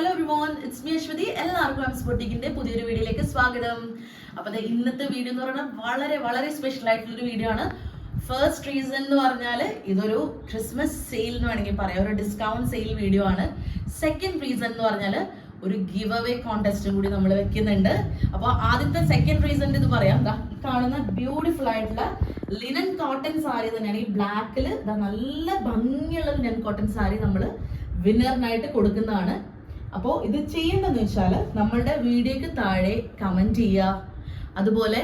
Hello everyone it's me Ashwathy എല്ലാവർക്കും M സ്പോട്ടിക്കിന്റെ പുതിയൊരു വീഡിയോയിലേക്ക് സ്വാഗതം. അപ്പൊ ദേ ഇന്നത്തെ വീഡിയോ എന്ന് പറഞ്ഞാൽ വളരെ വളരെ സ്പെഷ്യൽ ആയിട്ടുള്ളൊരു വീഡിയോ ആണ്. ഫസ്റ്റ് റീസൺ എന്ന് പറഞ്ഞാൽ ഇതൊരു ക്രിസ്മസ് സെയിൽ എന്ന് വേണമെങ്കിൽ പറയാം. ഒരു ഡിസ്കൗണ്ട് സെയിൽ വീഡിയോ ആണ്. സെക്കൻഡ് റീസൺ എന്ന് പറഞ്ഞാൽ ഒരു ഗിവ് അവേ കോണ്ടസ്റ്റും കൂടി നമ്മൾ വെക്കുന്നുണ്ട്. അപ്പോൾ ആദ്യത്തെ സെക്കൻഡ് റീസൺ ഇത് പറയാം. കാണുന്ന ബ്യൂട്ടിഫുൾ ആയിട്ടുള്ള ലിനൻ കോട്ടൺ സാരി തന്നെയാണ്. ഈ ബ്ലാക്കിൽ നല്ല ഭംഗിയുള്ള ലിനൻ കോട്ടൺ സാരി നമ്മൾ വിന്നറിനായിട്ട് കൊടുക്കുന്നതാണ്. അപ്പോൾ ഇത് ചെയ്യേണ്ടതെന്ന് വെച്ചാൽ നമ്മളുടെ വീഡിയോക്ക് താഴെ കമന്റ് ചെയ്യുക. അതുപോലെ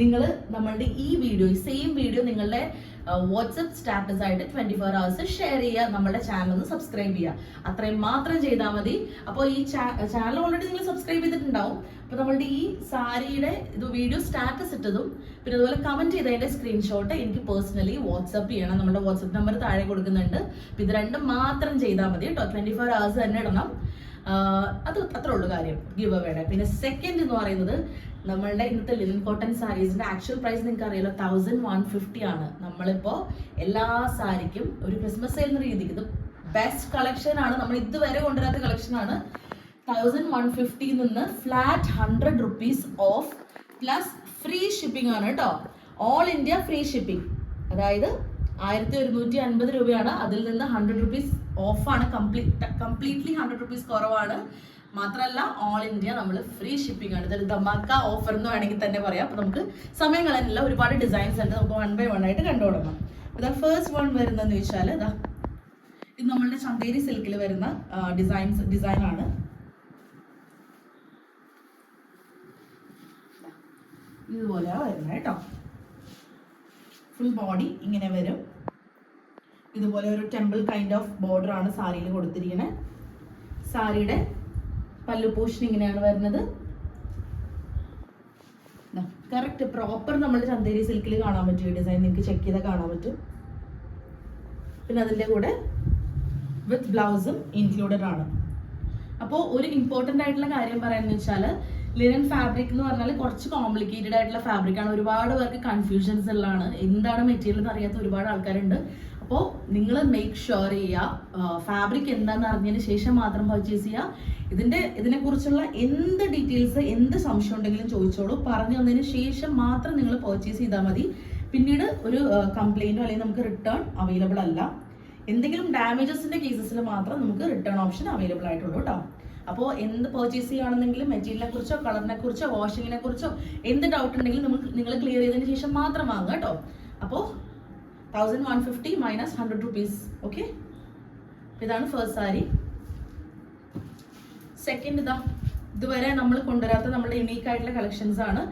നിങ്ങൾ നമ്മളുടെ ഈ വീഡിയോ സെയിം വീഡിയോ നിങ്ങളുടെ വാട്സപ്പ് സ്റ്റാറ്റസ് ആയിട്ട് ട്വന്റി ഫോർ ഹവേഴ്സ് ഷെയർ ചെയ്യുക നമ്മുടെ ചാനൽ ഒന്ന് സബ്സ്ക്രൈബ് ചെയ്യുക. അത്രയും മാത്രം ചെയ്താൽ മതി. അപ്പോൾ ഈ ചാനൽ ഓൾറെഡി നിങ്ങൾ സബ്സ്ക്രൈബ് ചെയ്തിട്ടുണ്ടാവും. അപ്പോൾ നമ്മളുടെ ഈ സാരിയുടെ ഇത് വീഡിയോ സ്റ്റാറ്റസ് ഇട്ടതും പിന്നെ അതുപോലെ കമന്റ് ചെയ്തതിന്റെ സ്ക്രീൻഷോട്ട് എനിക്ക് പേഴ്സണലി വാട്സപ്പ് ചെയ്യണം. നമ്മുടെ വാട്സപ്പ് നമ്പർ താഴെ കൊടുക്കുന്നുണ്ട്. ഇത് രണ്ടും മാത്രം ചെയ്താൽ മതി കേട്ടോ. ട്വന്റി ഫോർ ഹവേഴ്സ് തന്നെ ഇടണം. അത് അത്രേ ഉള്ളൂ കാര്യം ഗിവ് അവയുടെ പിന്നെ സെക്കൻഡ് എന്ന് പറയുന്നത് നമ്മളുടെ ഇന്നത്തെ ലിനൻ കോട്ടൺ സാരീസിന്റെ ആക്ച്വൽ പ്രൈസ് നിങ്ങൾക്ക് അറിയാലോ തൗസൻഡ് വൺ ഫിഫ്റ്റി ആണ്. നമ്മളിപ്പോ എല്ലാ സാരിക്കും ഒരു ക്രിസ്മസ് എന്ന രീതിക്ക് ഇത് ബെസ്റ്റ് ആണ്. നമ്മൾ ഇതുവരെ കൊണ്ടുവരാത്ത കളക്ഷൻ ആണ്. തൗസൻഡ് വൺ ഫിഫ്റ്റി നിന്ന് flat hundred rupees off plus free shipping ആണ് കേട്ടോ. ഓൾ ഇന്ത്യ ഫ്രീ ഷിപ്പിംഗ് അതായത് ആയിരത്തി ഒരുന്നൂറ്റി അൻപത് രൂപയാണ്. അതിൽ നിന്ന് ഹൺഡ്രഡ് റുപ്പീസ് ഓഫാണ് കംപ്ലീറ്റ് കംപ്ലീറ്റ്ലി ഹൺഡ്രഡ് റുപ്പീസ് കുറവാണ്. മാത്രമല്ല ഓൾ ഇന്ത്യ നമ്മൾ ഫ്രീ ഷിപ്പിംഗ് ആണ്. ഇതൊരു ധമാക്ക ഓഫർ എന്ന് വേണമെങ്കിൽ തന്നെ പറയാം. അപ്പൊ നമുക്ക് സമയം കളയാനില്ല ഒരുപാട് ഡിസൈൻസ് ഉണ്ട്. നമുക്ക് വൺ ബൈ വൺ ആയിട്ട് കണ്ടു കണ്ടുപിടണം ഇതാ ഫേസ്റ്റ് വൺ വരുന്നതെന്ന് വെച്ചാൽ ഇതാ ഇത് നമ്മളുടെ ചന്തേരി സിൽക്കിൽ വരുന്ന ഡിസൈൻസ് ഡിസൈനാണ് ആണ്. ഇതുപോലെയാ വരുന്നത് കേട്ടോ. ഫുൾ ബോഡി ഇങ്ങനെ വരും. ഇതുപോലെ ഒരു ടെമ്പിൾ കൈൻഡ് ഓഫ് ബോർഡർ ആണ് സാരിയിൽ കൊടുത്തിരിക്കുന്നത് സാരിയുടെ പല്ലു പോഷൻ ഇങ്ങനെയാണ് വരുന്നത്. കറക്റ്റ് പ്രോപ്പർ നമ്മൾ ചന്തേരി സിൽക്കിൽ കാണാൻ പറ്റും. ഈ ഡിസൈൻ നിങ്ങൾക്ക് ചെക്ക് ചെയ്താൽ കാണാൻ പറ്റും. പിന്നെ അതിന്റെ കൂടെ വിത്ത് ബ്ലൗസും ഇൻക്ലൂഡഡ് ആണ്. അപ്പോൾ ഒരു ഇമ്പോർട്ടന്റ് ആയിട്ടുള്ള കാര്യം പറയാന്ന് വെച്ചാൽ ലിനൻ ഫാബ്രിക് എന്ന് പറഞ്ഞാൽ കുറച്ച് കോംപ്ലിക്കേറ്റഡ് ആയിട്ടുള്ള ഫാബ്രിക് ആണ്. ഒരുപാട് പേർക്ക് കൺഫ്യൂഷൻസ് ഉള്ളതാണ്. എന്താണ് മെറ്റീരിയൽ എന്ന് അറിയാത്ത ഒരുപാട് ആൾക്കാരുണ്ട്. അപ്പോൾ നിങ്ങൾ മേക്ക് ഷുവർ ചെയ്യുക ഫാബ്രിക് എന്താണെന്ന് അറിഞ്ഞതിന് ശേഷം മാത്രം പർച്ചേസ് ചെയ്യുക ഇതിന്റെ ഇതിനെക്കുറിച്ചുള്ള എന്ത് ഡീറ്റെയിൽസ് എന്ത് സംശയം ഉണ്ടെങ്കിലും ചോദിച്ചോളൂ. പറഞ്ഞു തന്നതിന് ശേഷം മാത്രം നിങ്ങൾ പർച്ചേസ് ചെയ്താൽ മതി. പിന്നീട് ഒരു കംപ്ലൈന്റോ അല്ലെങ്കിൽ നമുക്ക് റിട്ടേൺ അവൈലബിൾ അല്ല. എന്തെങ്കിലും ഡാമേജസിന്റെ കേസസിൽ മാത്രം നമുക്ക് റിട്ടേൺ ഓപ്ഷൻ അവൈലബിൾ ആയിട്ടുള്ളൂ കേട്ടോ അപ്പോൾ എന്ത് പർച്ചേസ് ചെയ്യുകയാണെന്നെങ്കിലും മെറ്റീരിയലിനെ കുറിച്ചോ കളറിനെ കുറിച്ചോ വാഷിങ്ങിനെ കുറിച്ചോ എന്ത് ഡൗട്ട് ഉണ്ടെങ്കിലും നിങ്ങൾ ക്ലിയർ ചെയ്തതിന് ശേഷം മാത്രം വാങ്ങുക കേട്ടോ അപ്പോൾ thousand one fifty minus hundred rupees okay ഇതാണ് ഫസ്റ്റ് സാരി സെക്കൻഡ് ഇതാ. ഇതുവരെ നമ്മൾ കൊണ്ടുവരാത്ത നമ്മുടെ യുണീക്ക് ആയിട്ടുള്ള കളക്ഷൻസ് ആണ്.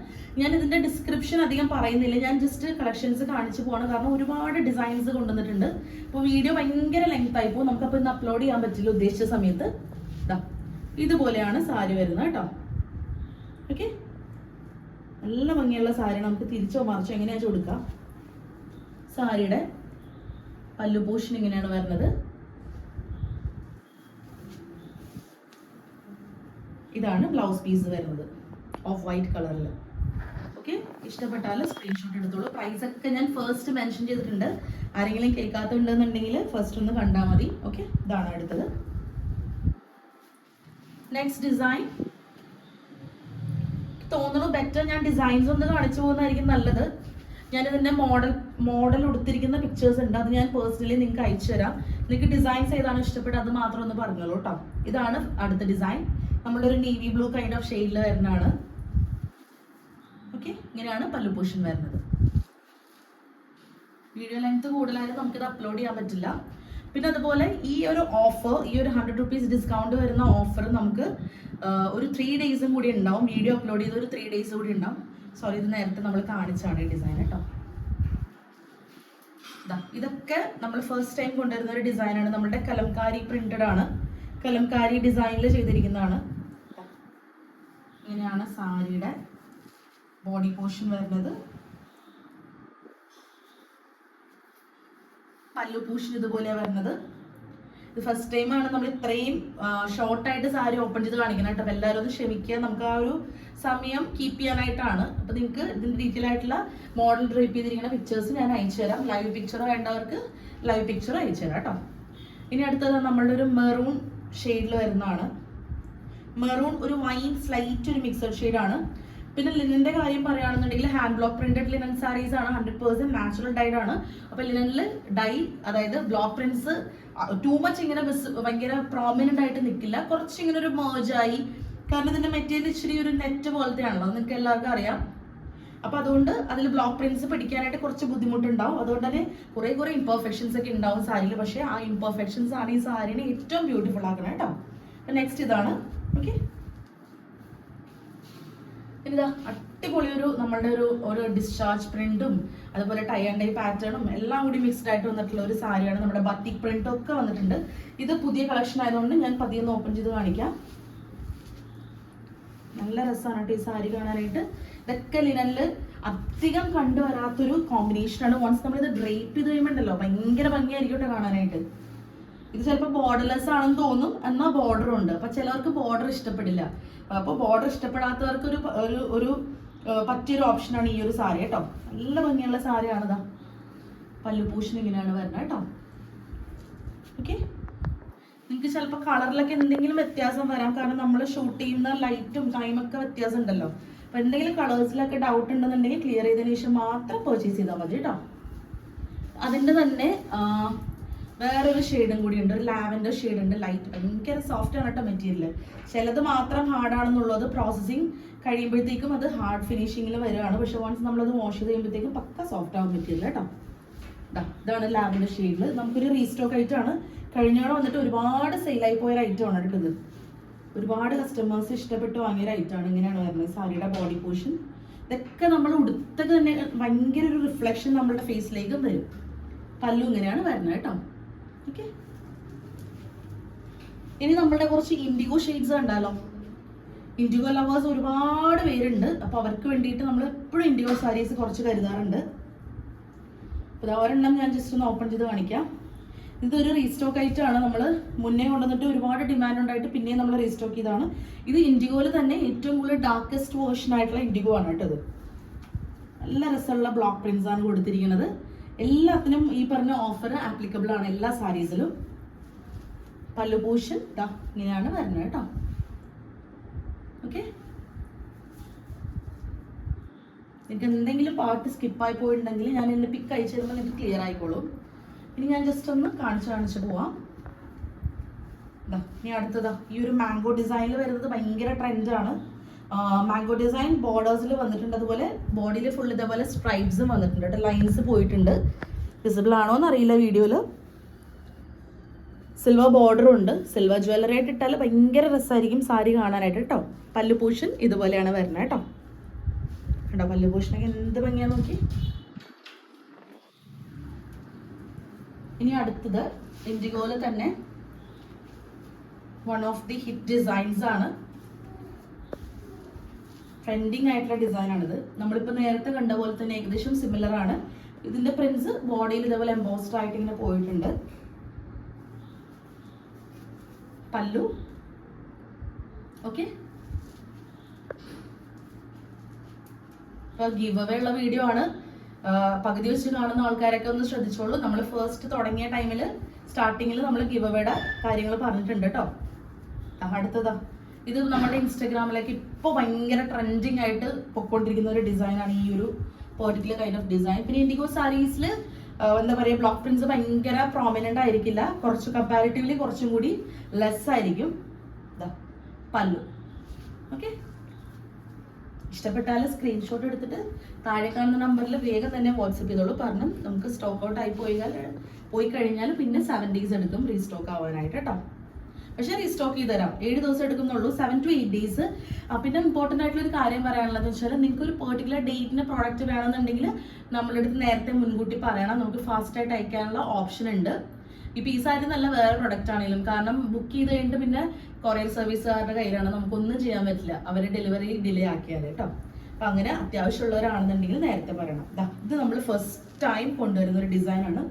ഞാൻ ഇതിന്റെ ഡിസ്ക്രിപ്ഷൻ അധികം പറയുന്നില്ല. ഞാൻ ജസ്റ്റ് കളക്ഷൻസ് കാണിച്ചു പോകണം കാരണം ഒരുപാട് ഡിസൈൻസ് കൊണ്ടുവന്നിട്ടുണ്ട്. അപ്പോൾ വീഡിയോ ഭയങ്കര ലെങ്ത് ആയി പോകും. നമുക്കപ്പോൾ ഇന്ന് അപ്ലോഡ് ചെയ്യാൻ പറ്റില്ല ഉദ്ദേശിച്ച സമയത്ത്. ഇതാ ഇതുപോലെയാണ് സാരി വരുന്നത് കേട്ടോ. ഓക്കെ നല്ല ഭംഗിയുള്ള സാരി നമുക്ക് തിരിച്ചോ മറിച്ചോ എങ്ങനെയാ കൊടുക്കാം. സാരിയുടെ പല്ലു പോഷൻ ഇങ്ങനെയാണ് വരുന്നത്. ഇതാണ് ബ്ലൗസ് പീസ് വരുന്നത് ഓഫ് വൈറ്റ് കളറിൽ ഓക്കെ ഇഷ്ടപ്പെട്ടാൽ സ്ക്രീൻഷോട്ട് എടുത്തോളൂ. പ്രൈസ് ഒക്കെ ഞാൻ ഫസ്റ്റ് മെൻഷൻ ചെയ്തിട്ടുണ്ട്. ആരെങ്കിലും കേൾക്കാത്തുണ്ടെന്നുണ്ടെങ്കിൽ ഫസ്റ്റ് ഒന്ന് കണ്ടാൽ മതി. ഓക്കെ ഇതാണ് അടുത്തത്. നെക്സ്റ്റ് ഡിസൈൻ തോന്നുന്നു ബെറ്റർ ഞാൻ ഡിസൈൻസ് ഒന്ന് കാണിച്ചു പോകുന്നതായിരിക്കും നല്ലത്. ഞാൻ ഇതിന്റെ മോഡൽ മോഡൽ ഉടുത്തിരിക്കുന്ന പിക്ചേഴ്സ് ഉണ്ട്. അത് ഞാൻ പേഴ്സണലി നിങ്ങൾക്ക് അയച്ചു തരാം. നിങ്ങൾക്ക് ഡിസൈൻസ് ഏതാണ് ഇഷ്ടപ്പെട്ടത് അത് മാത്രം ഒന്ന് പറഞ്ഞോളൂ കേട്ടോ ഇതാണ് അടുത്ത ഡിസൈൻ നമ്മുടെ ഒരു നേവി ബ്ലൂ കൈൻഡ് ഓഫ് ഷെയ്ഡിൽ വരുന്നതാണ്. ഓക്കെ ഇങ്ങനെയാണ് പല്ലു പോഷൻ വരുന്നത്. വീഡിയോ ലെങ്ത് കൂടുതലായാലും നമുക്കിത് അപ്ലോഡ് ചെയ്യാൻ പറ്റില്ല. പിന്നെ അതുപോലെ ഈ ഒരു ഓഫർ ഈ ഒരു ഹൺഡ്രഡ് റുപ്പീസ് ഡിസ്കൗണ്ട് വരുന്ന ഓഫർ നമുക്ക് ഒരു ത്രീ ഡേയ്സും കൂടി ഉണ്ടാവും. വീഡിയോ അപ്ലോഡ് ചെയ്ത് ഒരു ത്രീ ഡേയ്സ് കൂടി ഉണ്ടാവും. സോറി ഇത് നേരത്തെ നമ്മൾ കാണിച്ചാണ് ഈ ഡിസൈൻ കേട്ടോ ഇതൊക്കെ നമ്മൾ ഫസ്റ്റ് ടൈം കൊണ്ടുവരുന്ന ഒരു ഡിസൈനാണ് നമ്മുടെ കലംകാരി പ്രിന്റഡ് ആണ്. കലംകാരി ഡിസൈനിൽ ചെയ്തിരിക്കുന്നതാണ്. ഇങ്ങനെയാണ് സാരിയുടെ ബോഡി പോർഷൻ വരുന്നത്. പല്ലു പൂഷൻ ഇതുപോലെയാണ് വരുന്നത്. ഇത് ഫസ്റ്റ് ടൈം ആണ് നമ്മൾ ഇത്രയും ഷോർട്ടായിട്ട് സാരി ഓപ്പൺ ചെയ്ത് കാണിക്കണം കേട്ടോ. അപ്പോൾ എല്ലാവരും ഒന്ന് ക്ഷമിക്കുക. നമുക്ക് ആ ഒരു സമയം കീപ്പ് ചെയ്യാനായിട്ടാണ്. അപ്പോൾ നിങ്ങൾക്ക് ഇതിന്റെ ഡീറ്റെയിൽ ആയിട്ടുള്ള മോഡൽ ഡ്രേപ്പ് ചെയ്തിരിക്കുന്ന പിക്ചേഴ്സ് ഞാൻ അയച്ചു തരാം. ലൈവ് പിക്ചർ വേണ്ടവർക്ക് ലൈവ് പിക്ചർ അയച്ചു തരാം കേട്ടോ. ഇനി അടുത്തത് നമ്മളുടെ ഒരു മെറൂൺ ഷെയ്ഡിൽ വരുന്നതാണ്. മെറൂൺ ഒരു വൈൻ സ്ലൈറ്റ് ഒരു മിക്സഡ് ഷെയ്ഡാണ് പിന്നെ ലിനന്റെ കാര്യം പറയുകയാണെന്നുണ്ടെങ്കിൽ hand block printed linen saris ആണ്. ഹൺഡ്രഡ് പെർസെന്റ് നാച്ചുറൽ ഡൈഡ് ആണ്. അപ്പൊ ലിനനിൽ ഡൈ അതായത് ബ്ലോക്ക് പ്രിന്റ്സ് ടൂ മച്ച് ഇങ്ങനെ ബിസ് ഭയങ്കര പ്രോമിനന്റ് ആയിട്ട് നിൽക്കില്ല കുറച്ച് ഇങ്ങനെ ഒരു മേജായി കാരണം ഇതിന്റെ മെറ്റീരിയൽ ഇച്ചിരി ഒരു നെറ്റ് പോലത്തെ ആണല്ലോ നിങ്ങൾക്ക് എല്ലാവർക്കും അറിയാം. അപ്പൊ അതുകൊണ്ട് അതിൽ ബ്ലോക്ക് പ്രിന്റ്സ് പിടിക്കാനായിട്ട് കുറച്ച് ബുദ്ധിമുട്ടുണ്ടാവും. അതുകൊണ്ട് തന്നെ കുറെ കുറെ ഇംപെർഫെക്ഷൻസ് ഒക്കെ ഉണ്ടാവും സാരിയിൽ പക്ഷെ ആ ഇംപെർഫെക്ഷൻസ് ആണ് ഈ സാരിനെ ഏറ്റവും ബ്യൂട്ടിഫുൾ ആക്കണം കേട്ടോ. നെക്സ്റ്റ് ഇതാണ്. ഓക്കെ ഇതാ അടിപൊളി ഒരു നമ്മളുടെ ഒരു ഒരു ഡിസ്ചാർജ് പ്രിന്റും അതുപോലെ ടൈ ആൻഡ് ഡൈ പാറ്റേണും എല്ലാം കൂടി മിക്സ്ഡ് ആയിട്ട് വന്നിട്ടുള്ള ഒരു സാരിയാണ് നമ്മുടെ ബത്തിക് പ്രിന്റും ഒക്കെ വന്നിട്ടുണ്ട്. ഇത് പുതിയ കളക്ഷൻ ആയതുകൊണ്ട് ഞാൻ പതിയെ ഒന്ന് ഓപ്പൺ ചെയ്ത് കാണിക്കാം. നല്ല രസമാണ് കേട്ടോ ഈ സാരി കാണാനായിട്ട്. ഇതൊക്കെ ലിനലിൽ അധികം കണ്ടുവരാത്തൊരു കോമ്പിനേഷനാണ് വൺസ് നമ്മൾ ഇത് ഡ്രേപ്പ് ചെയ്ത് കഴിയുമ്പോണ്ടല്ലോ ഭയങ്കര ഭംഗിയായിരിക്കും കേട്ടോ കാണാനായിട്ട്. ഇത് ചിലപ്പോൾ ബോർഡർലെസ് ആണെന്ന് തോന്നും എന്നാൽ ബോർഡർ ഉണ്ട്. അപ്പൊ ചിലവർക്ക് ബോർഡർ ഇഷ്ടപ്പെടില്ല. അപ്പോൾ ബോർഡർ ഇഷ്ടപ്പെടാത്തവർക്ക് ഒരു ഒരു പറ്റിയൊരു ഓപ്ഷനാണ് ഈ ഒരു സാരി കേട്ടോ. നല്ല ഭംഗിയുള്ള സാരിയാണിതാ പല്ലുപൂഷൻ ഇങ്ങനെയാണ് വരുന്നത് കേട്ടോ. ഓക്കെ നിങ്ങൾക്ക് ചിലപ്പോൾ കളറിലൊക്കെ എന്തെങ്കിലും വ്യത്യാസം വരാം. കാരണം നമ്മൾ ഷൂട്ട് ചെയ്യുന്ന ലൈറ്റും ടൈമൊക്കെ വ്യത്യാസം ഉണ്ടല്ലോ. അപ്പൊ എന്തെങ്കിലും കളേഴ്സിലൊക്കെ ഡൗട്ട് ഉണ്ടെന്നുണ്ടെങ്കിൽ ക്ലിയർ ചെയ്തതിനു ശേഷം മാത്രം പർച്ചേസ് ചെയ്താൽ മതി കേട്ടോ. അതിന്റെ തന്നെ വേറൊരു ഷെയ്ഡും കൂടി ഉണ്ട് ഒരു ലാവൻഡർ ഷെയ്ഡ് ഉണ്ട് ലൈറ്റ് ഭയങ്കര സോഫ്റ്റ് ആണ് കേട്ടോ മെറ്റീരിയൽ ചിലത് മാത്രം ഹാർഡാണെന്നുള്ളത് പ്രോസസ്സിങ് കഴിയുമ്പോഴത്തേക്കും അത് ഹാർഡ് ഫിനിഷിങ്ങിൽ വരികയാണ് പക്ഷെ വൺസ് നമ്മളത് വാഷ് ചെയ്ത് കഴിയുമ്പോഴത്തേക്കും പക്ക സോഫ്റ്റ് ആവും മെറ്റീരിയൽ കേട്ടോ. ഇതാണ് ലാവൻഡർ ഷെയ്ഡിൽ നമുക്കൊരു റീസ്റ്റോക്ക് ആയിട്ടാണ് കഴിഞ്ഞോടെ വന്നിട്ട് ഒരുപാട് സെയിലായി പോയ ഐറ്റം ആണ് കേട്ടോ ഇത്. ഒരുപാട് കസ്റ്റമേഴ്സ് ഇഷ്ടപ്പെട്ട് വാങ്ങിയ ആണ്. ഇങ്ങനെയാണ് വരുന്നത്. സാരിയുടെ ബോഡി പോർഷൻ ഇതൊക്കെ നമ്മൾ ഉടുത്തൊക്കെ തന്നെ ഭയങ്കര ഒരു റിഫ്ലക്ഷൻ നമ്മളുടെ ഫേസിലേക്കും വരും. പല്ലു ഇങ്ങനെയാണ് വരുന്നത് കേട്ടോ. ഓക്കെ ഇനി നമ്മളുടെ കുറച്ച് ഇൻഡിഗോ ഷെയ്ഡ്സ് കണ്ടാലോ? ഇൻഡിഗോ ലവേഴ്സ് ഒരുപാട് പേരുണ്ട്. അപ്പൊ അവർക്ക് വേണ്ടിയിട്ട് നമ്മൾ എപ്പോഴും ഇൻഡിഗോ സാരീസ് കുറച്ച് കരുതാറുണ്ട്. അപ്പോൾ ഒരെണ്ണം ഞാൻ ജസ്റ്റ് ഒന്ന് ഓപ്പൺ ചെയ്ത് കാണിക്കാം. ഇതൊരു റീസ്റ്റോക്ക് ആയിട്ടാണ് നമ്മൾ മുന്നേ കൊണ്ടുവന്നിട്ട് ഒരുപാട് ഡിമാൻഡ് ഉണ്ടായിട്ട് പിന്നെയും നമ്മൾ റീസ്റ്റോക്ക് ചെയ്താണ് ഇത് ഇൻഡിഗോയിൽ തന്നെ ഏറ്റവും കൂടുതൽ ഡാർക്കസ്റ്റ് വേർഷൻ ആയിട്ടുള്ള ഇൻഡിഗോ ആണ് കേട്ടോ ഇത്. നല്ല രസമുള്ള ബ്ലോക്ക് പ്രിന്റ്സ് ആണ് കൊടുത്തിരിക്കുന്നത്. എല്ലാത്തിനും ഈ പറഞ്ഞ ഓഫർ ആപ്ലിക്കബിൾ ആണ് എല്ലാ സാരീസിലും. പല്ലുപൂഷൻ ഇതാ ഇങ്ങനെയാണ് വരുന്നത് കേട്ടോ. ഓക്കെ നിങ്ങൾക്ക് എന്തെങ്കിലും പാർട്ട് സ്കിപ്പായി പോയിട്ടുണ്ടെങ്കിൽ ഞാൻ എന്നെ പിക്ക് അയച്ചു തരുമ്പോൾ നിങ്ങൾക്ക് ക്ലിയർ ആയിക്കോളും. ഇനി ഞാൻ ജസ്റ്റ് ഒന്ന് കാണിച്ച് കാണിച്ച് പോവാം. ഇനി അടുത്തതാ. ഈ ഒരു മാംഗോ ഡിസൈനിൽ വരുന്നത് ഭയങ്കര ട്രെൻഡാണ് മാംഗോ ഡിസൈൻ ബോർഡേഴ്സിൽ വന്നിട്ടുണ്ട്. അതുപോലെ ബോഡിയിൽ ഫുൾ ഇതേപോലെ സ്ട്രൈപ്സും വന്നിട്ടുണ്ട് കേട്ടോ ലൈൻസ് പോയിട്ടുണ്ട്. വിസിബിൾ ആണോ എന്നറിയില്ല വീഡിയോയിൽ സിൽവർ ബോർഡറും ഉണ്ട്. സിൽവർ ജ്വല്ലറി ആയിട്ട് ഇട്ടാൽ ഭയങ്കര രസമായിരിക്കും സാരി കാണാനായിട്ട് കേട്ടോ പല്ലു പൂഷൻ ഇതുപോലെയാണ് വരുന്നത് കേട്ടോ കേട്ടോ പല്ലു പൂഷനൊക്കെ എന്ത് ഭംഗിയാ നോക്കി. ഇനി അടുത്തത് ഇൻഡിഗോയിൽ തന്നെ one of the hit designs ആണ്. ട്രെൻഡിങ് ആയിട്ടുള്ള ഡിസൈൻ ആണിത്. നമ്മളിപ്പോൾ നേരത്തെ കണ്ട പോലെ തന്നെ ഏകദേശം സിമിലർ ആണ്. ഇതിന്റെ പ്രിന്റ്സ് ബോഡിയിൽ ഇതേപോലെ എംബോസ്ഡ് ആയിട്ട് ഇങ്ങനെ പോയിട്ടുണ്ട്. പല്ലു. ഓക്കെ ഗീവ് അവേ ഉള്ള വീഡിയോ ആണ്. പകുതി വെച്ച് കാണുന്ന ആൾക്കാരൊക്കെ ഒന്ന് ശ്രദ്ധിച്ചോളൂ. നമ്മൾ ഫസ്റ്റ് തുടങ്ങിയ ടൈമിൽ സ്റ്റാർട്ടിങ്ങിൽ നമ്മൾ ഗീവ് അവേയുടെ കാര്യങ്ങൾ പറഞ്ഞിട്ടുണ്ട് കേട്ടോ. അടുത്തതാ. ഇത് നമ്മുടെ ഇൻസ്റ്റാഗ്രാമിലേക്ക് ഇപ്പോൾ ഭയങ്കര ട്രെൻഡിങ് ആയിട്ട് പൊയ്ക്കൊണ്ടിരിക്കുന്ന ഒരു ഡിസൈനാണ് ഈ ഒരു പെർട്ടിക്കുലർ കൈൻഡ് ഓഫ് ഡിസൈൻ പിന്നെ ഇൻഡിഗോ സാരീസിൽ എന്താ പറയുക ബ്ലോക്ക് പ്രിന്റ്സ് ഭയങ്കര പ്രോമിനന്റ് ആയിരിക്കില്ല. കുറച്ച് കമ്പാരിറ്റീവ്ലി കുറച്ചും കൂടി ലെസ് ആയിരിക്കും. പല്ലു. ഓക്കെ ഇഷ്ടപ്പെട്ടാൽ സ്ക്രീൻഷോട്ട് എടുത്തിട്ട് താഴെ കാണുന്ന നമ്പറിൽ വേഗം തന്നെ വാട്സപ്പ് ചെയ്തോളൂ. കാരണം നമുക്ക് സ്റ്റോക്ക് ഔട്ട് ആയി പോയി പോയി കഴിഞ്ഞാൽ പിന്നെ സെവൻ ഡേയ്സ് എടുക്കും റീസ്റ്റോക്ക് ആവാനായിട്ട് കേട്ടോ പക്ഷേ റീസ്റ്റോക്ക് ചെയ്ത് തരാം ഏഴ് ദിവസം എടുക്കുന്നുള്ളൂ സെവൻ ടു എയ്റ്റ് ഡേയ്സ് പിന്നെ ഇമ്പോർട്ടന്റ് ആയിട്ടുള്ള ഒരു കാര്യം പറയാനുള്ളത് വെച്ചാൽ നിങ്ങൾക്ക് ഒരു പെർട്ടിക്കുലർ ഡേറ്റിന് പ്രോഡക്റ്റ് വേണമെന്നുണ്ടെങ്കിൽ നമ്മളുടെ അടുത്ത് നേരത്തെ മുൻകൂട്ടി പറയണം. നമുക്ക് ഫാസ്റ്റ് ആയിട്ട് അയക്കാനുള്ള ഓപ്ഷൻ ഉണ്ട്. ഇപ്പൊ ഈ സാരി നല്ല വേറെ പ്രൊഡക്റ്റ് ആണെങ്കിലും കാരണം ബുക്ക് ചെയ്ത് കഴിഞ്ഞിട്ട് പിന്നെ കൊറിയർ സർവീസുകാരുടെ കയ്യിലാണ് നമുക്കൊന്നും ചെയ്യാൻ പറ്റില്ല. അവരെ ഡെലിവറി ഡിലേ ആക്കിയാൽ കേട്ടോ. അപ്പൊ അങ്ങനെ അത്യാവശ്യമുള്ളവരാണെന്നുണ്ടെങ്കിൽ നേരത്തെ പറയണം. ഇത് നമ്മൾ ഫസ്റ്റ് ടൈം കൊണ്ടുവരുന്ന ഒരു ഡിസൈനാണ്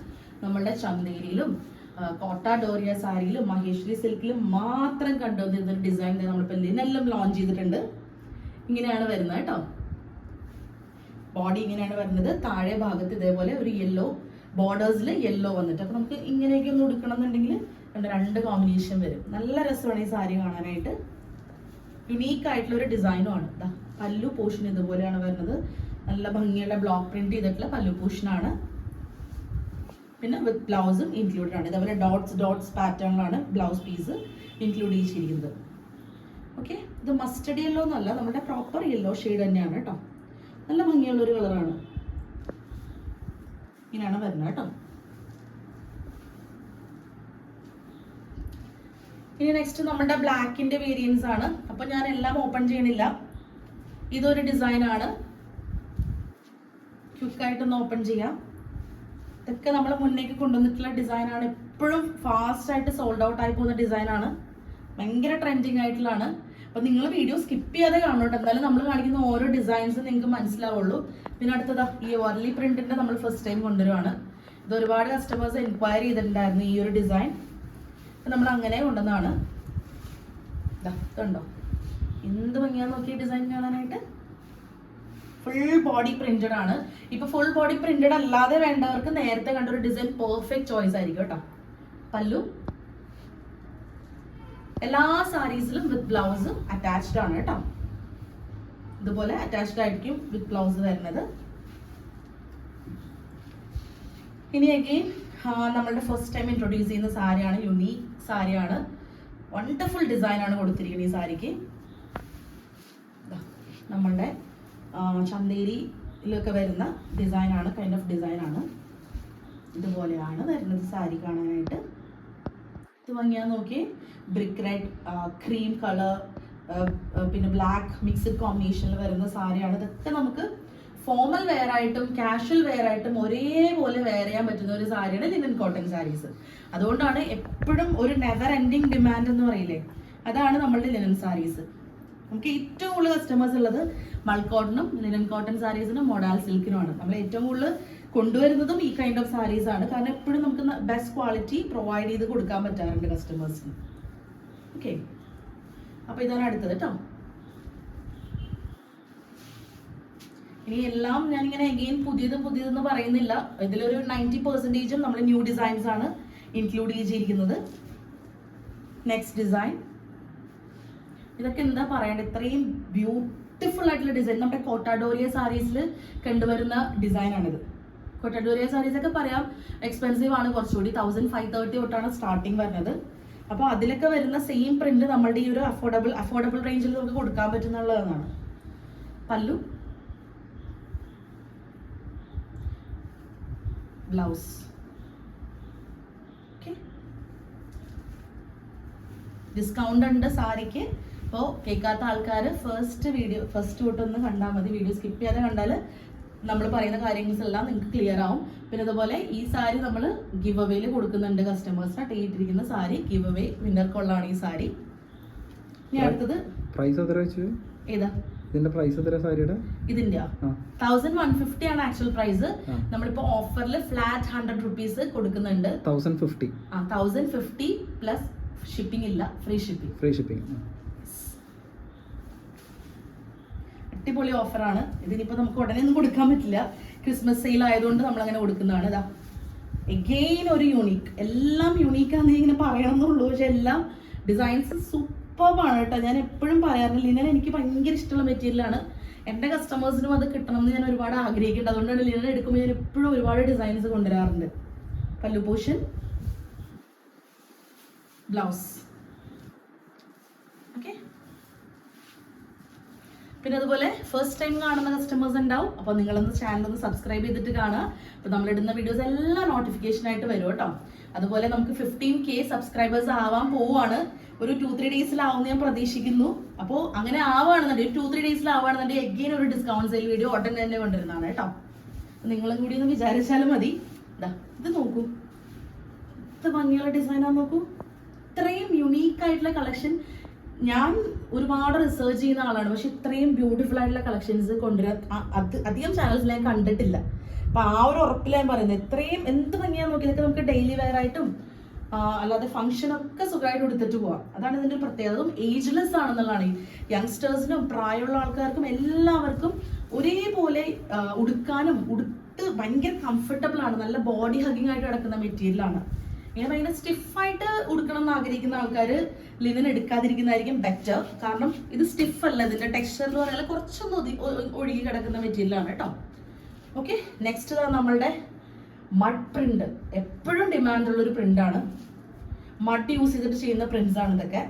നമ്മളുടെ ചന്തേരിയിലും കോട്ട ഡോറിയ സാരിയിലും മഹേശ്വരി സിൽക്കിലും മാത്രം കണ്ടുവന്നിരുന്ന ഒരു ഡിസൈൻ നമ്മളിപ്പോൾ ഇതിനെല്ലാം ലോഞ്ച് ചെയ്തിട്ടുണ്ട്. ഇങ്ങനെയാണ് വരുന്നത് കേട്ടോ. ബോഡി ഇങ്ങനെയാണ് വരുന്നത്. താഴെ ഭാഗത്ത് ഇതേപോലെ ഒരു യെല്ലോ ബോർഡേഴ്സിൽ യെല്ലോ വന്നിട്ട്. അപ്പൊ നമുക്ക് ഇങ്ങനെയൊക്കെ ഒന്ന് ഉടുക്കണം എന്നുണ്ടെങ്കിൽ രണ്ട് കോമ്പിനേഷൻ വരും. നല്ല രസമാണ് ഈ സാരി കാണാനായിട്ട്. യുണീക്ക് ആയിട്ടുള്ള ഒരു ഡിസൈനും ആണ്. ദാ പല്ലു പോഷൻ ഇതുപോലെയാണ് വരുന്നത്. നല്ല ഭംഗിയുള്ള ബ്ലോക്ക് പ്രിന്റ് ചെയ്തിട്ടുള്ള പല്ലു പോർഷനാണ് പിന്നെ വിത്ത് ബ്ലൗസും ഇൻക്ലൂഡഡ് ആണ്. ഇതേപോലെ ഡോട്ട്സ് ഡോട്ട്സ് പാറ്റേണിലാണ് ബ്ലൗസ് പീസ് ഇൻക്ലൂഡ് ചെയ്തിരിക്കുന്നത്. ഓക്കെ ഇത് മസ്റ്റഡ് യെല്ലോ എന്നല്ല നമ്മുടെ പ്രോപ്പർ യെല്ലോ ഷെയ്ഡ് തന്നെയാണ് കേട്ടോ നല്ല ഭംഗിയുള്ള ഒരു കളറാണ് ഇങ്ങനെയാണ് വരുന്നത് കേട്ടോ ഇനി നെക്സ്റ്റ് നമ്മുടെ ബ്ലാക്കിന്റെ വേരിയൻസ് ആണ്. അപ്പൊ ഞാൻ എല്ലാം ഓപ്പൺ ചെയ്യണില്ല. ഇതൊരു ഡിസൈൻ ആണ്. ക്വിക്കായിട്ടൊന്ന് ഓപ്പൺ ചെയ്യാം. ഇതൊക്കെ നമ്മൾ മുന്നേക്ക് കൊണ്ടുവന്നിട്ടുള്ള ഡിസൈനാണ്. എപ്പോഴും ഫാസ്റ്റ് ആയിട്ട് സോൾഡ് ഔട്ട് ആയി പോകുന്ന ഡിസൈനാണ്. ഭയങ്കര ട്രെൻഡിങ് ആയിട്ടുള്ളതാണ്. അപ്പൊ നിങ്ങൾ വീഡിയോ സ്കിപ്പ് ചെയ്യാതെ കാണുന്നുണ്ട് എന്തായാലും നമ്മൾ കാണിക്കുന്ന ഓരോ ഡിസൈൻസ് നിങ്ങൾക്ക് മനസ്സിലാവുള്ളൂ. പിന്നെ അടുത്തതാ ഈ വർലി പ്രിന്റിന്റെ നമ്മൾ ഫസ്റ്റ് ടൈം കൊണ്ടുവരുവാണ്. ഇത് ഒരുപാട് കസ്റ്റമേഴ്സ് എൻക്വയറി ചെയ്തിട്ടുണ്ടായിരുന്നു ഈ ഒരു ഡിസൈൻ നമ്മൾ അങ്ങനെ കൊണ്ടുവന്നതാണ്. ഇതാ ഇതുണ്ടോ? എന്ത് ഭംഗിയാന്ന് നോക്കി ഡിസൈൻ കാണാനായിട്ട്? ഫുൾ ബോഡി പ്രിന്റഡ് ആണ്. ഇപ്പൊ ഫുൾ ബോഡി പ്രിന്റഡ് അല്ലാതെ വേണ്ടവർക്ക് നേരത്തെ കണ്ട ഒരു ഡിസൈൻ പെർഫെക്റ്റ് ചോയ്സ് ആയിരിക്കും കേട്ടോ. പല്ലു. എല്ലാ സാരീസിലും വിത്ത് ബ്ലൗസ് അറ്റാച്ച്ഡ് ആണ് കേട്ടോ. ഇതുപോലെ അറ്റാച്ച്ഡ് ആയിരിക്കും വിത്ത് ബ്ലൗസ് വരുന്നത്. ഇനി അഗെയിൻ നമ്മളുടെ ഫസ്റ്റ് ടൈം ഇൻട്രൊഡ്യൂസ് ചെയ്യുന്ന സാരിയാണ് യുണീക്ക് സാരിയാണ്. വണ്ടർഫുൾ ഡിസൈൻ ആണ് കൊടുത്തിരിക്കുന്നത് ഈ സാരിക്ക്. നമ്മളുടെ ചന്തേരിയിലൊക്കെ വരുന്ന ആണ് കൈൻഡ് ഓഫ് ഡിസൈൻ ആണ്. ഇതുപോലെയാണ് വരുന്നത് സാരി കാണാനായിട്ട്. ഇത് ഭംഗിയാ നോക്കി. ബ്രിക്ക് റെഡ് ക്രീം കളർ പിന്നെ ബ്ലാക്ക് മിക്സ്ഡ് കോമ്പിനേഷനിൽ വരുന്ന സാരിയാണ്. ഇതൊക്കെ നമുക്ക് ഫോമൽ വെയർ ആയിട്ടും കാഷ്വൽ വെയർ ആയിട്ടും ഒരേപോലെ വെയർ ചെയ്യാൻ പറ്റുന്ന ഒരു സാരിയാണ് ലിനൻ കോട്ടൺ സാരീസ് അതുകൊണ്ടാണ് എപ്പോഴും ഒരു നെവർ എൻഡിങ് ഡിമാൻഡ് എന്ന് പറയില്ലേ? അതാണ് നമ്മളുടെ ലിനൻ സാരീസ് നമുക്ക് ഏറ്റവും കൂടുതൽ കസ്റ്റമേഴ്സ് ഉള്ളത് മൾക്കോട്ടനും ലിനൻ കോട്ടൺ സാരീസിനും മൊഡാൽ സിൽക്കിനുമാണ് നമ്മൾ ഏറ്റവും കൂടുതൽ കൊണ്ടുവരുന്നതും ഈ കൈൻഡ് ഓഫ് സാരീസ് ആണ്. കാരണം എപ്പോഴും നമുക്ക് ബെസ്റ്റ് ക്വാളിറ്റി പ്രൊവൈഡ് ചെയ്ത് കൊടുക്കാൻ പറ്റാറുണ്ട് കസ്റ്റമേഴ്സിന് ഓക്കെ അപ്പൊ ഇതാണ് അടുത്തത് കേട്ടോ ഇനി എല്ലാം ഞാൻ ഇങ്ങനെ അഗെയിൻ പുതിയത് പുതിയതെന്ന് പറയുന്നില്ല. ഇതിലൊരു നയന്റി പെർസെന്റേജും നമ്മൾ ന്യൂ ഡിസൈൻസ് ആണ് ഇൻക്ലൂഡ് ചെയ്തിരിക്കുന്നത്. നെക്സ്റ്റ് ഡിസൈൻ ഇതൊക്കെ എന്താ പറയണ്ടത്? ഇത്രയും ബ്യൂട്ടിഫുൾ ആയിട്ടുള്ള ഡിസൈൻ നമ്മുടെ കോട്ടാഡോറിയ സാരീസിൽ കണ്ടുവരുന്ന ഡിസൈൻ ഇത് കോട്ടാഡോറിയ സാരീസ് ഒക്കെ പറയാം എക്സ്പെൻസീവ് ആണ് കുറച്ചുകൂടി. തൗസൻഡ് ഫൈവ് തേർട്ടി തൊട്ടാണ് സ്റ്റാർട്ടിങ് വരുന്നത്. അപ്പോൾ അതിലൊക്കെ വരുന്ന സെയിം പ്രിന്റ് നമ്മളുടെ ഈ ഒരു അഫോർഡബിൾ അഫോർഡബിൾ റേഞ്ചിൽ നമുക്ക് കൊടുക്കാൻ പറ്റുന്നുള്ളതാണ് പല്ലു. ബ്ലൗസ്. ഡിസ്കൗണ്ട് ഉണ്ട് സാരിക്ക്. അപ്പോൾ കേൾക്കാത്ത ആൾക്കാർ ഫസ്റ്റ് വീഡിയോ ഫസ്റ്റ് തൊട്ടൊന്ന് കണ്ടാൽ മതി. വീഡിയോ സ്കിപ്പ് ചെയ്യാതെ കണ്ടാൽ നമ്മൾ പറയുന്ന കാര്യങ്ങൾ എല്ലാം നിങ്ങൾക്ക് ക്ലിയർ ആവും. പിന്നെ അതുപോലെ ഈ സാരി നമ്മൾ ഗിവ് അവേയിൽ കൊടുക്കുന്നുണ്ട് കസ്റ്റമേഴ്സിന് ടീട്ടിരിക്കുന്ന സാരി ഗിവ് അവേ വിന്നർക്കുള്ളതാണ് ഈ സാരി. ഇനി അടുത്തത് പ്രൈസ് എത്ര വെച്ചു? ഏതാ? ഇതിന്റെ പ്രൈസ് എത്ര സാരിയുടെ? ഇതിന്റെ തൗസൻഡ് വൺ ഫിഫ്റ്റി ആണ് ആക്ച്വൽ പ്രൈസ്. നമ്മളിപ്പോ ഓഫറിൽ ഫ്ലാറ്റ് ഹൺഡ്രഡ് റുപ്പീസ് കൊടുക്കുന്നുണ്ട്. തൗസൻഡ് ഫിഫ്റ്റി ആ തൗസൻഡ് ഫിഫ്റ്റി പ്ലസ് ഷിപ്പിംഗ് ഇല്ല ഫ്രീ ഷിപ്പിംഗ് ഫ്രീ ഷിപ്പിംഗ് അടിപൊളി ഓഫറാണ്. ഇതിനിപ്പോ നമുക്ക് ഉടനെ ഒന്നും കൊടുക്കാൻ പറ്റില്ല. ക്രിസ്മസ് സെയിൽ ആയതുകൊണ്ട് നമ്മൾ അങ്ങനെ കൊടുക്കുന്നതാണ്. ഇതാ എഗെയിൻ ഒരു യൂണീക്ക് എല്ലാം യൂണീക്ക് ആണെന്ന് ഇങ്ങനെ പറയണമെന്നുള്ളൂ. പക്ഷെ എല്ലാം ഡിസൈൻസ് സൂപ്പർബാണ് കേട്ടോ. ഞാൻ എപ്പോഴും പറയാറുണ്ട് ലിനൻ എനിക്ക് ഭയങ്കര ഇഷ്ടമുള്ള മെറ്റീരിയലാണ് എന്റെ കസ്റ്റമേഴ്സിനും അത് കിട്ടണം എന്ന് ഞാൻ ഒരുപാട് ആഗ്രഹിക്കുന്നുണ്ട്. അതുകൊണ്ടാണ് ലിനൻ എടുക്കുമ്പോൾ ഞാൻ എപ്പോഴും ഒരുപാട് ഡിസൈൻസ് കൊണ്ടുവരാറുണ്ട്. പല്ലു പോഷൻ ബ്ലൗസ് ഓക്കെ പിന്നെ അതുപോലെ ഫസ്റ്റ് ടൈം കാണുന്ന കസ്റ്റമേഴ്സ് ഉണ്ടാവും. അപ്പോൾ നിങ്ങളൊന്ന് ചാനൽ ഒന്ന് സബ്സ്ക്രൈബ് ചെയ്തിട്ട് കാണുക. അപ്പോൾ നമ്മളിടുന്ന വീഡിയോസ് എല്ലാം നോട്ടിഫിക്കേഷൻ ആയിട്ട് വരും കേട്ടോ. അതുപോലെ നമുക്ക് ഫിഫ്റ്റീൻ കെ സബ്സ്ക്രൈബേഴ്സ് ആവാൻ പോവുകയാണ്. ഒരു ടു ത്രീ ഡേയ്സിലാവും ഞാൻ പ്രതീക്ഷിക്കുന്നു. അപ്പോൾ അങ്ങനെ ആവുകയാണെന്നുണ്ടെങ്കിൽ ടു ത്രീ ഡേയ്സിലാവുകയാണെന്നുണ്ടെങ്കിൽ എഗെയിൻ ഒരു ഡിസ്കൗണ്ട് സെയിൽ വീഡിയോ ഉടനെ തന്നെ കൊണ്ടുവരുന്നതാണ് കേട്ടോ. നിങ്ങളും കൂടി ഒന്ന് വിചാരിച്ചാലും മതി. ഇതാ നോക്കൂ. ഇത് ഭംഗിയുള്ള ഡിസൈനാ നോക്കൂ. ഇത്രയും യുണീക്ക് ആയിട്ടുള്ള കളക്ഷൻ ഞാൻ ഒരുപാട് റിസർച്ച് ചെയ്യുന്ന ആളാണ്. പക്ഷെ ഇത്രയും ബ്യൂട്ടിഫുൾ ആയിട്ടുള്ള കളക്ഷൻസ് കൊണ്ടുവരാൻ അത് അധികം ചാനൽസിൽ ഞാൻ കണ്ടിട്ടില്ല. അപ്പൊ ആ ഒരു ഉറപ്പിൽ ഞാൻ പറയുന്നത് ഇത്രയും എന്ത് ഭംഗിയാ നോക്കി ഇതൊക്കെ നമുക്ക് ഡെയിലി വെയർ ആയിട്ടും അല്ലാതെ ഫംഗ്ഷൻ ഒക്കെ സുഖമായിട്ട് എടുത്തിട്ട് പോവാം. അതാണ് ഇതിന്റെ ഒരു പ്രത്യേകത. ഏജ്ലെസ് ആണെന്നുള്ളതാണ്. യങ്സ്റ്റേഴ്സിനും പ്രായമുള്ള ആൾക്കാർക്കും എല്ലാവർക്കും ഒരേപോലെ ഉടുക്കാനും ഉടുത്ത് ഭയങ്കര കംഫർട്ടബിൾ ആണ്. നല്ല ബോഡി ഹഗിങ് ആയിട്ട് കിടക്കുന്ന മെറ്റീരിയൽ ആണ്. ഇങ്ങനെ ഭയങ്കര സ്റ്റിഫായിട്ട് ഉടുക്കണം എന്ന് ആഗ്രഹിക്കുന്ന ആൾക്കാർ ലിനൻ എടുക്കാതിരിക്കുന്നതായിരിക്കും ബെറ്റർ കാരണം ഇത് സ്റ്റിഫ് അല്ല ഇതിന്റെ ടെക്സ്ചർ എന്ന് പറഞ്ഞാൽ കുറച്ചൊന്ന് ഒഴുകി കിടക്കുന്ന മെറ്റീരിയലാണ് കേട്ടോ ഓക്കെ നെക്സ്റ്റ് ഇതാ നമ്മളുടെ മഡ് പ്രിന്റ് എപ്പോഴും ഡിമാൻഡ് ഉള്ള ഒരു പ്രിന്റാണ് മഡ് യൂസ് ചെയ്തിട്ട് ചെയ്യുന്ന പ്രിന്റ്സ് ആണ് ഇതൊക്കെ.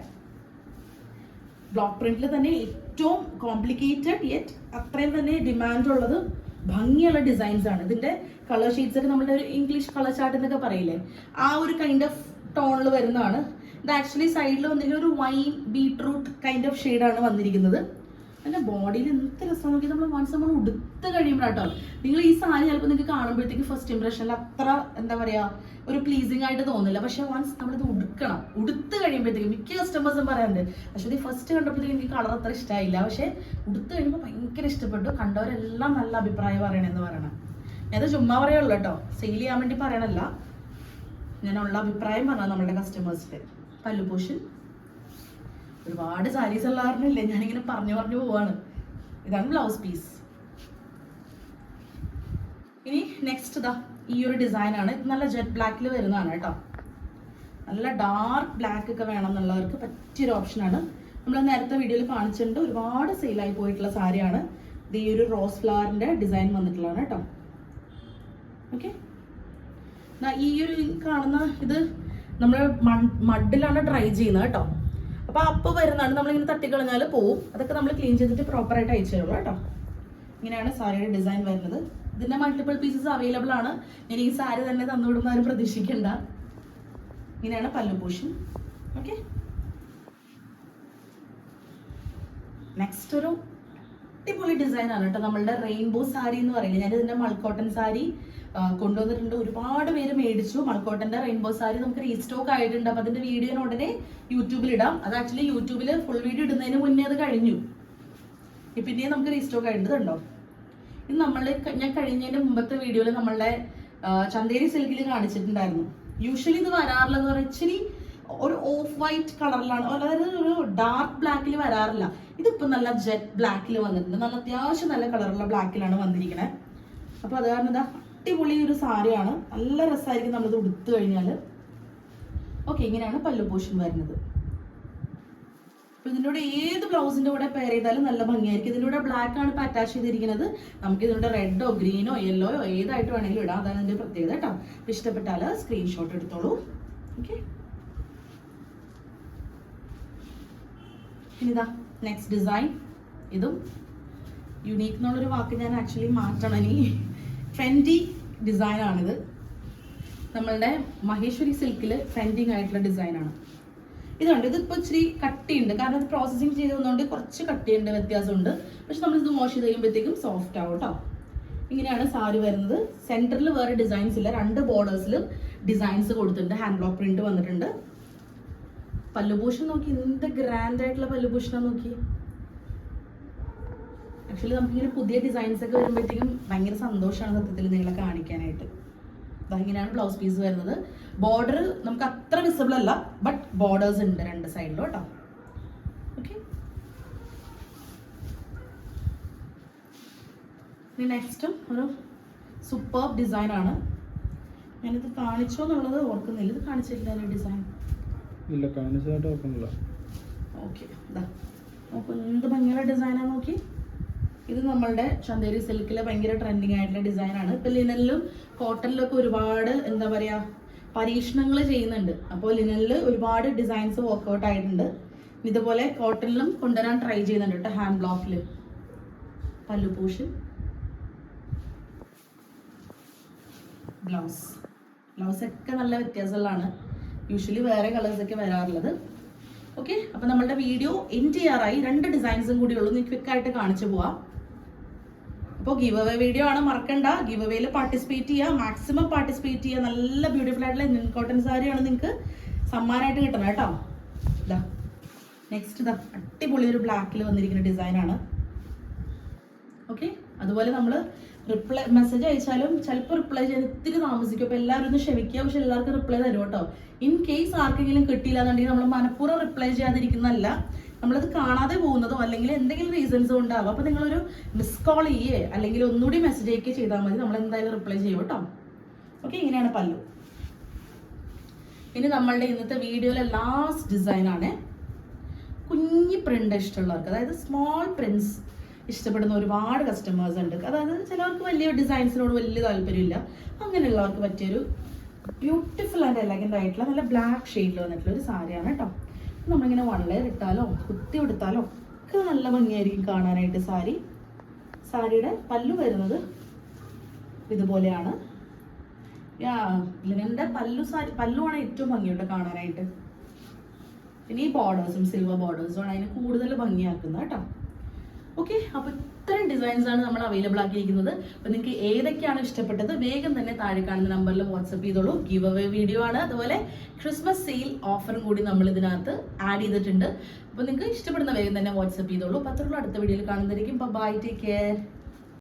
ബ്ലോക്ക് പ്രിന്റിൽ തന്നെ ഏറ്റവും കോംപ്ലിക്കേറ്റഡ് യെറ്റ് അത്രയും തന്നെ ഡിമാൻഡ് ഉള്ളത് ഭംഗിയുള്ള ഡിസൈൻസ് ആണ്. ഇതിന്റെ കളർ ഷീറ്റ്സ് ഒക്കെ നമ്മുടെ ഒരു ഇംഗ്ലീഷ് കളർ ചാർട്ട് എന്നൊക്കെ പറയില്ലേ? ആ ഒരു കൈൻഡ് ഓഫ് ടോണിൽ വരുന്നതാണ്. ഇത് ആക്ച്വലി സൈഡിൽ വന്നിരിക്കുന്ന ഒരു വൈൻ ബീട്രൂട്ട് കൈൻഡ് ഓഫ് ഷെയ്ഡാണ് വന്നിരിക്കുന്നത്. അതിന്റെ ബോഡിയിൽ എന്ത് രസം നോക്കി നമ്മൾ വൺസ് നമ്മൾ ഉടുത്ത് കഴിയുമ്പോഴാട്ടോ. നിങ്ങൾ ഈ സാരി ചിലപ്പോൾ നിങ്ങൾക്ക് കാണുമ്പോഴത്തേക്ക് ഫസ്റ്റ് ഇംപ്രഷനിൽ അത്ര എന്താ പറയാ ഒരു പ്ലീസിങ് ആയിട്ട് തോന്നില്ല. പക്ഷെ വൺസ് നമ്മളിത് ഉടുക്കണം. ഉടുത്ത് കഴിയുമ്പോഴത്തേക്ക് മിക്ക കസ്റ്റമേഴ്സും പറയാറുണ്ട് പക്ഷെ ഇത് ഫസ്റ്റ് കണ്ടപ്പോഴത്തേക്ക് എനിക്ക് കളർ അത്ര ഇഷ്ടമായില്ല പക്ഷെ ഉടുത്ത് കഴിയുമ്പോൾ ഭയങ്കര ഇഷ്ടപ്പെട്ടു. കണ്ടവരെല്ലാം നല്ല അഭിപ്രായം പറയണമെന്ന് പറയണം. ഞാനത് ചുമ്മാ പറയുള്ളൂ കേട്ടോ സെയിൽ ചെയ്യാൻ വേണ്ടി പറയണല്ല. ഞാനുള്ള അഭിപ്രായം പറഞ്ഞ നമ്മുടെ കസ്റ്റമേഴ്സിന്റെ പല്ലുപോഷൻ ഒരുപാട് സാരീസ് ഉള്ള കാരണമില്ലേ ഞാനിങ്ങനെ പറഞ്ഞു പറഞ്ഞു പോവാണ്. ഇതാണ് ബ്ലൗസ് പീസ് ഇനി നെക്സ്റ്റ് ഇതാ ഈ ഒരു ഇത് നല്ല ജെറ്റ് ബ്ലാക്കിൽ വരുന്നതാണ് കേട്ടോ. നല്ല ഡാർക്ക് ബ്ലാക്ക് ഒക്കെ വേണം എന്നുള്ളവർക്ക് പറ്റിയൊരു ഓപ്ഷനാണ് നമ്മൾ നേരത്തെ വീഡിയോയിൽ കാണിച്ചിട്ടുണ്ട് ഒരുപാട് സെയിലായി പോയിട്ടുള്ള സാരിയാണ് ഇത് ഈ ഒരു റോസ് ഫ്ലവറിന്റെ ഡിസൈൻ വന്നിട്ടുള്ളതാണ് കേട്ടോ. ഓക്കെ ഈ ഒരു കാണുന്ന ഇത് നമ്മൾ മഡിലാണ് ട്രൈ ചെയ്യുന്നത് കേട്ടോ. അപ്പൊ അപ്പ് വരുന്നതാണ്. നമ്മളിങ്ങനെ തട്ടിക്കളഞ്ഞാൽ പോവും. അതൊക്കെ നമ്മൾ ക്ലീൻ ചെയ്തിട്ട് പ്രോപ്പറായിട്ട് അയച്ചു തരുള്ളൂ കേട്ടോ. ഇങ്ങനെയാണ് സാരിയുടെ ഡിസൈൻ വരുന്നത്. ഇതിന്റെ മൾട്ടിപ്പിൾ പീസസ് അവൈലബിൾ ആണ്. ഇനി ഈ സാരി തന്നെ തന്നുവിടുന്ന ആരും പ്രതീക്ഷിക്കണ്ട. ഇങ്ങനെയാണ് പല്ലു പോഷൻ ഓക്കെ നെക്സ്റ്റ് ഒരു അടിപൊളി ഡിസൈൻ ആണ് കേട്ടോ. നമ്മളുടെ റെയിൻബോ സാരി എന്ന് പറയുന്നത്. ഞാൻ ഇതിന്റെ മൾക്കോട്ടൺ സാരി കൊണ്ടുവന്നിട്ടുണ്ട്. ഒരുപാട് പേര് മേടിച്ചു. മൾക്കോട്ടന്റെ റെയിൻബോ സാരി നമുക്ക് റീസ്റ്റോക്ക് ആയിട്ടുണ്ട്. അപ്പൊ അതിന്റെ വീഡിയോ ഉടനെ യൂട്യൂബിൽ ഇടാം. അത് ആക്ച്വലി യൂട്യൂബിൽ ഫുൾ വീഡിയോ ഇടുന്നതിന് മുന്നേ അത് കഴിഞ്ഞു. ഇനി പിന്നെയും നമുക്ക് റീസ്റ്റോക്ക് ആയിട്ടുണ്ടോ ഇത് നമ്മൾ ഞാൻ കഴിഞ്ഞതിന്റെ മുമ്പത്തെ വീഡിയോയിൽ നമ്മളുടെ ചന്തേരി സിൽക്കിൽ കാണിച്ചിട്ടുണ്ടായിരുന്നു. യൂഷ്വലി ഇത് വരാറില്ലെന്ന് പറഞ്ഞാൽ ഇച്ചിരി ഒരു ഓഫ് വൈറ്റ് കളറിലാണ്. അതായത് ഒരു ഡാർക്ക് ബ്ലാക്കിൽ വരാറില്ല. ഇതിപ്പോ നല്ല ജെറ്റ് ബ്ലാക്കിൽ വന്നിട്ടുണ്ട്. നല്ല അത്യാവശ്യം നല്ല കളറുള്ള ബ്ലാക്കിലാണ് വന്നിരിക്കുന്നത് അപ്പൊ അത് കാരണം ഇതാ അടിപൊളി ഒരു സാരിയാണ്. നല്ല രസമായിരിക്കും നമ്മളിത് ഉടുത്തു കഴിഞ്ഞാൽ ഓക്കെ ഇങ്ങനെയാണ് പല്ലു പോഷൻ വരുന്നത്. അപ്പൊ ഇതിന്റെ ഏത് ബ്ലൗസിന്റെ കൂടെ പെയർ ചെയ്താലും നല്ല ഭംഗിയായിരിക്കും. ഇതിന്റെ കൂടെ ബ്ലാക്ക് ആണ് ഇപ്പൊ അറ്റാച്ച് ചെയ്തിരിക്കുന്നത്. നമുക്ക് ഇതിന്റെ റെഡോ ഗ്രീനോ യെല്ലോയോ ഏതായിട്ട് വേണമെങ്കിലും ഇടാം. അതാണ് ഇതിന്റെ പ്രത്യേകത കേട്ടോ. അപ്പൊ ഇഷ്ടപ്പെട്ടാൽ സ്ക്രീൻഷോട്ട് എടുത്തോളൂ. ഓക്കെ. ഇനിതാ നെക്സ്റ്റ് ഡിസൈൻ ഇതും യുണീക്ക് എന്നുള്ളൊരു വാക്ക് ഞാൻ ആക്ച്വലി മാറ്റണം ഇനി. ട്രെൻഡി ഡിസൈൻ ആണിത്. നമ്മളുടെ മഹേശ്വരി സിൽക്കിൽ ട്രെൻഡിങ് ആയിട്ടുള്ള ഡിസൈനാണ് ഇതുണ്ട് ഇതിപ്പോൾ ഇച്ചിരി കട്ടിയുണ്ട്. കാരണം ഇത് പ്രോസസ്സിങ് ചെയ്തതുകൊണ്ട് കുറച്ച് കട്ടിയുണ്ട് വ്യത്യാസമുണ്ട്. പക്ഷെ നമ്മളിത് വാഷ് ചെയ്ത് കഴിയുമ്പോഴത്തേക്കും സോഫ്റ്റ് ആവും കേട്ടോ ഇങ്ങനെയാണ് സാരി വരുന്നത്. സെന്ററിൽ വേറെ ഡിസൈൻസ് ഇല്ല. രണ്ട് ബോർഡേഴ്സിലും ഡിസൈൻസ് കൊടുത്തിട്ടുണ്ട്. ഹാൻഡ് ബ്ലോക്ക് പ്രിന്റ് വന്നിട്ടുണ്ട്. പല്ലുഭൂഷൺ നോക്കി. എന്ത് ഗ്രാൻഡ് ആയിട്ടുള്ള പല്ലുഭൂഷണം നോക്കി. ആക്ച്വലി നമുക്കിങ്ങനെ പുതിയ ഡിസൈൻസ് ഒക്കെ വരുമ്പോഴത്തേക്കും ഭയങ്കര സന്തോഷമാണ് സത്യത്തിൽ നിങ്ങളെ കാണിക്കാനായിട്ട്. ഇങ്ങനെയാണ് ബ്ലൗസ് പീസ് വരുന്നത്. ബോർഡർ നമുക്ക് അത്ര വിസിബിൾ അല്ല ബട്ട് ബോർഡേഴ്സ് ഉണ്ട് രണ്ട് സൈഡിലും കേട്ടോ. ഓക്കെ നെക്സ്റ്റും ഒരു സൂപ്പർ ഡിസൈൻ ആണ്. ഞാനിത് കാണിച്ചോ എന്നുള്ളത് ഓർക്കുന്നില്ല. ഇത് കാണിച്ചിട്ടില്ല ഡിസൈൻ ഇല്ല കാണിച്ചതായിട്ട് ഓർക്കുന്നില്ല. ഓക്കെ ഇതാ നോക്കൂ എന്ത് ഭംഗിയുള്ള ഡിസൈനാണ് നോക്കി. ഇത് നമ്മളുടെ ചന്തേരി സിൽക്കിലെ ഭയങ്കര ട്രെൻഡിങ് ആയിട്ടുള്ള ഡിസൈനാണ് ഇപ്പൊ ലിനലിലും കോട്ടണിലും ഒക്കെ ഒരുപാട് എന്താ പറയാ പരീക്ഷണങ്ങൾ ചെയ്യുന്നുണ്ട്. അപ്പോൾ ലിനലിൽ ഒരുപാട് ഡിസൈൻസ് വർക്ക്ഔട്ട് ആയിട്ടുണ്ട്. ഇതുപോലെ കോട്ടണിലും കൊണ്ടുവരാൻ ട്രൈ ചെയ്യുന്നുണ്ട് കേട്ടോ ഹാൻഡ് ബ്ലോക്കിൽ പല്ലു പോഷൻ ബ്ലൗസ് ബ്ലൗസ് ഒക്കെ നല്ല വ്യത്യാസമുള്ളതാണ്. യൂഷ്വലി വേറെ കളേഴ്സ് ഒക്കെ വരാറുള്ളത്. ഓക്കെ അപ്പൊ നമ്മളുടെ വീഡിയോ എൻഡ് ചെയ്യാറായി. രണ്ട് ഡിസൈൻസും കൂടി ഉള്ളൂ. നീ ക്വിക്കായിട്ട് കാണിച്ചു പോവാം. അപ്പോൾ ഗീവ് അവേ വീഡിയോ ആണ് മറക്കണ്ട. ഗീവ് അവേയിൽ പാർട്ടിസിപ്പേറ്റ് ചെയ്യുക മാക്സിമം പാർട്ടിസിപ്പേറ്റ് ചെയ്യുക നല്ല ബ്യൂട്ടിഫുൾ ആയിട്ടുള്ള കോട്ടൺ സാരിയാണ് നിങ്ങൾക്ക് സമ്മാനമായിട്ട് കിട്ടണം കേട്ടോ. ഇതാ നെക്സ്റ്റ് ഇതാ അടിപൊളി ഒരു ബ്ലാക്കിൽ വന്നിരിക്കുന്ന ഡിസൈനാണ് ഓക്കെ അതുപോലെ നമ്മൾ റിപ്ലൈ മെസ്സേജ് അയച്ചാലും ചിലപ്പോൾ റിപ്ലൈ ചെയ്യാൻ ഇത്തിരി താമസിക്കും. അപ്പോൾ എല്ലാവരും ഒന്ന് ക്ഷമിക്കുക. പക്ഷെ എല്ലാവർക്കും റിപ്ലൈ തരും കേട്ടോ? ഇൻ കേസ് ആർക്കെങ്കിലും കിട്ടിയില്ല എന്നുണ്ടെങ്കിൽ നമ്മൾ മനഃപൂർവം റിപ്ലൈ ചെയ്യാതിരിക്കുന്നതല്ല. നമ്മളത് കാണാതെ പോകുന്നതോ അല്ലെങ്കിൽ എന്തെങ്കിലും റീസൺസ് ഉണ്ടാവും അപ്പോൾ നിങ്ങളൊരു മിസ് കോൾ ചെയ്യേ അല്ലെങ്കിൽ ഒന്നുകൂടി മെസ്സേജ് അയക്കുകയോ ചെയ്താൽ മതി. നമ്മൾ എന്തായാലും റിപ്ലൈ ചെയ്യും കേട്ടോ. ഓക്കെ ഇങ്ങനെയാണ് പല്ലു. ഇനി നമ്മളുടെ ഇന്നത്തെ വീഡിയോയിലെ ലാസ്റ്റ് ഡിസൈൻ ആണ് കുഞ്ഞി പ്രിന്റ് ഇഷ്ടമുള്ളവർക്ക് അതായത് സ്മോൾ പ്രിന്റ്സ് ഇഷ്ടപ്പെടുന്ന ഒരുപാട് കസ്റ്റമേഴ്സ് ഉണ്ട്. അതായത് ചിലവർക്ക് വലിയ ഡിസൈൻസിനോട് വലിയ താല്പര്യമില്ല. അങ്ങനെയുള്ളവർക്ക് പറ്റിയൊരു ബ്യൂട്ടിഫുൾ ആൻഡ് എലഗന്റ് ആയിട്ടുള്ള നല്ല ബ്ലാക്ക് ഷെയ്ഡിൽ വന്നിട്ടുള്ള ഒരു സാരിയാണ് കേട്ടോ. നമ്മളിങ്ങനെ വൺ ലെയർ ഇട്ടാലോ കുത്തി എടുത്താലോ ഒക്കെ നല്ല ഭംഗിയായിരിക്കും കാണാനായിട്ട് സാരി. സാരിയുടെ പല്ലു വരുന്നത് ഇതുപോലെയാണ്. യാ ലിനന്റെ പല്ലു സാരി പല്ലുമാണ് ഏറ്റവും ഭംഗിയുണ്ട് കാണാനായിട്ട്. പിന്നെ ഈ ബോർഡേഴ്സും സിൽവർ ബോർഡേഴ്സും ആണ് അതിന് കൂടുതൽ ഭംഗിയാക്കുന്നത് കേട്ടോ. ഓക്കെ അപ്പൊ ഇത്രയും ഡിസൈൻസ് ആണ് നമ്മൾ അവൈലബിൾ ആക്കിയിരിക്കുന്നത്. അപ്പൊ നിങ്ങൾക്ക് ഏതൊക്കെയാണ് ഇഷ്ടപ്പെട്ടത് വേഗം തന്നെ താഴെ കാണുന്ന നമ്പറിൽ വാട്സപ്പ് ചെയ്തോളൂ. ഗീവ് അവേ വീഡിയോ ആണ്. അതുപോലെ ക്രിസ്മസ് സെയിൽ ഓഫറും കൂടി നമ്മൾ ഇതിനകത്ത് ആഡ് ചെയ്തിട്ടുണ്ട്. അപ്പൊ നിങ്ങൾക്ക് ഇഷ്ടപ്പെടുന്ന വേഗം തന്നെ വാട്സപ്പ് ചെയ്തോളൂ. അപ്പൊ അത്രയുള്ള. അടുത്ത വീഡിയോയിൽ കാണുന്നതായിരിക്കും. Bye take care